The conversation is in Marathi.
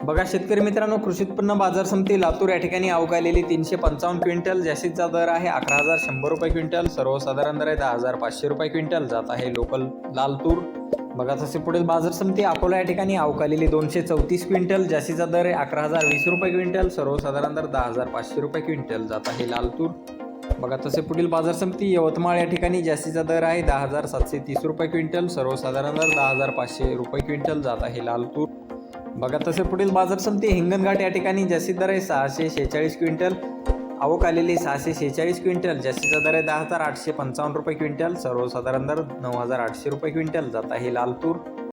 बघा शेतकरी मित्रांनो कृषी उत्पन्न बाजार समिती लातूर या ठिकाणी अवकालेली तीनशे पंचावन्न क्विंटल जास्तीचा दर आहे अकरा हजार शंभर रुपये क्विंटल सर्वसाधारण दर आहे दहा हजार पाचशे रुपये क्विंटल जात आहे लोकल लालतूर. बघा तसे पुढील बाजार समिती अकोला या ठिकाणी अवकालेली दोनशे चौतीस क्विंटल जास्तीचा दर आहे अकरा हजार वीस रुपये क्विंटल सर्वसाधारण दर दहा हजार पाचशे रुपये क्विंटल जात आहे लाल तूर बघा तसे पुढील बाजार समिती यवतमाळ या ठिकाणी जास्तीचा दर आहे दहा हजार सातशे तीस रुपये क्विंटल सर्वसाधारण दर दहा हजार पाचशे रुपये क्विंटल जात आहे लाल तूर बघा तसे पुढील बाजार समिती हिंगणघाट या ठिकाणी जास्तीत दर आहे सहाशे शेहेचाळीस क्विंटल. आवक आलेली सहाशे शेहेचाळीस क्विंटल जास्तीचा दर आहे दहा हजार आठशे पंचावन्न रुपये क्विंटल. सर्वसाधारण दर नऊ हजार आठशे रुपये क्विंटल. जात आहे लालतूर